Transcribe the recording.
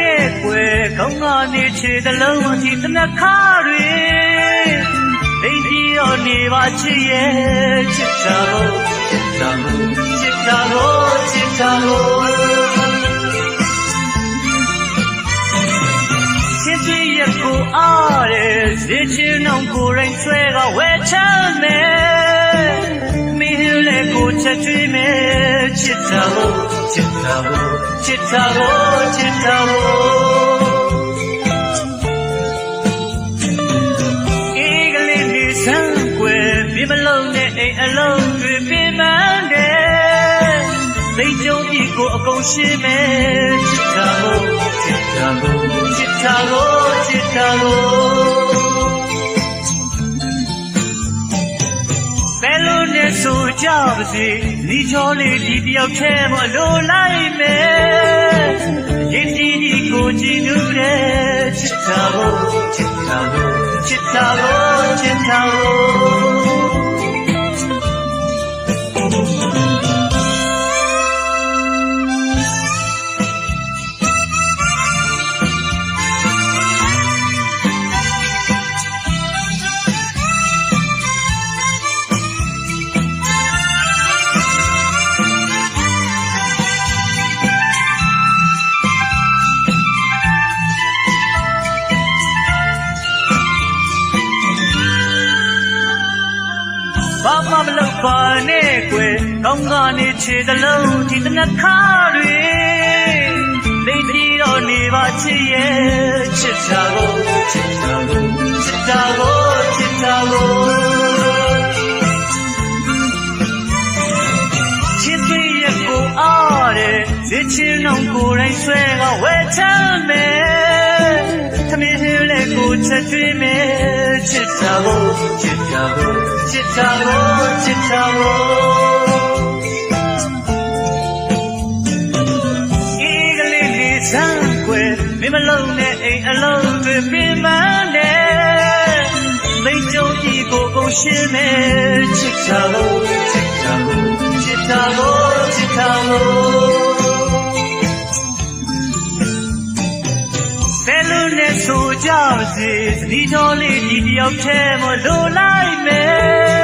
နဲ့ကွယ်ခေါင်းကနေခြေတလုံးအထိတနခါတွေလိမ့်ပြီးတော့နေပါချစ်ရဲ့ချစ်တာကိုချစ်တာကိုချစ်တာကိုချစ်တာကိုချစ်ပြီးရကိုအားတဲ့ဇေချင်အောင်ကိုယ်ရင်ဆွဲကဝဲချမ်းမယ်မင်းလည်းကိုချက်ကျွေးမယ် ချစ်တာကိုချစ်တာကိုချစ်တာကိုချစ်တာကိုအေးကလေးနေဆန်းကွယ်ပြမလုံးနဲ့အိမ်အလုံးတွေပြင်းမှန်းတယ်သိကြုံပြီကိုအကုန်ရှင်းမယ်ချစ်တာကိုချစ်တာကိုချစ်တာကိုချစ်တာကို ဆိုကြပါစေဒီချောလေးဒီတယောက်ထဲမလိုလိုက်မယ်ရင်ဒီဒီကိုကြည့်လို့တဲ့ချစ်တာကိုချစ်တာကိုချစ်တာကိုချစ်တာကို ပ်ပါနဲ့ကွယ်ကောင်းကနေခြေသလုံးဒီတနခါတွေလိမ့်ပြီးတော့နေပါချစ်ရဲ့ချစ်တာကိုချစ်တာကိုချစ်တာကိုချစ်တာကိုချစ်ပြီးရကိုအားတဲ့ဇစ်ချင်အောင်ကိုယ်တိုင်ဆွဲကဝဲချမ်းမယ်သမီးလေးလည်းကိုချက်ကျွေးမယ်ချစ်တာကိုချစ်တာကိုချစ်တာကို မ်းကွယ်မင်းမလုံးနဲ့အိမ်အလုံးတွေပြင်းမှန်းတယ်မိတ်ကြုံဒီကိုကုန်ရှင်းမယ်ချစ်တာကိုချစ်တာကိုချစ်တာကိုချစ်တာကိုဘယ်လိုနဲ့ဆိုကြပါစေဒီတော်လေးဒီတယောက်ထဲမလိုလိုက်မယ်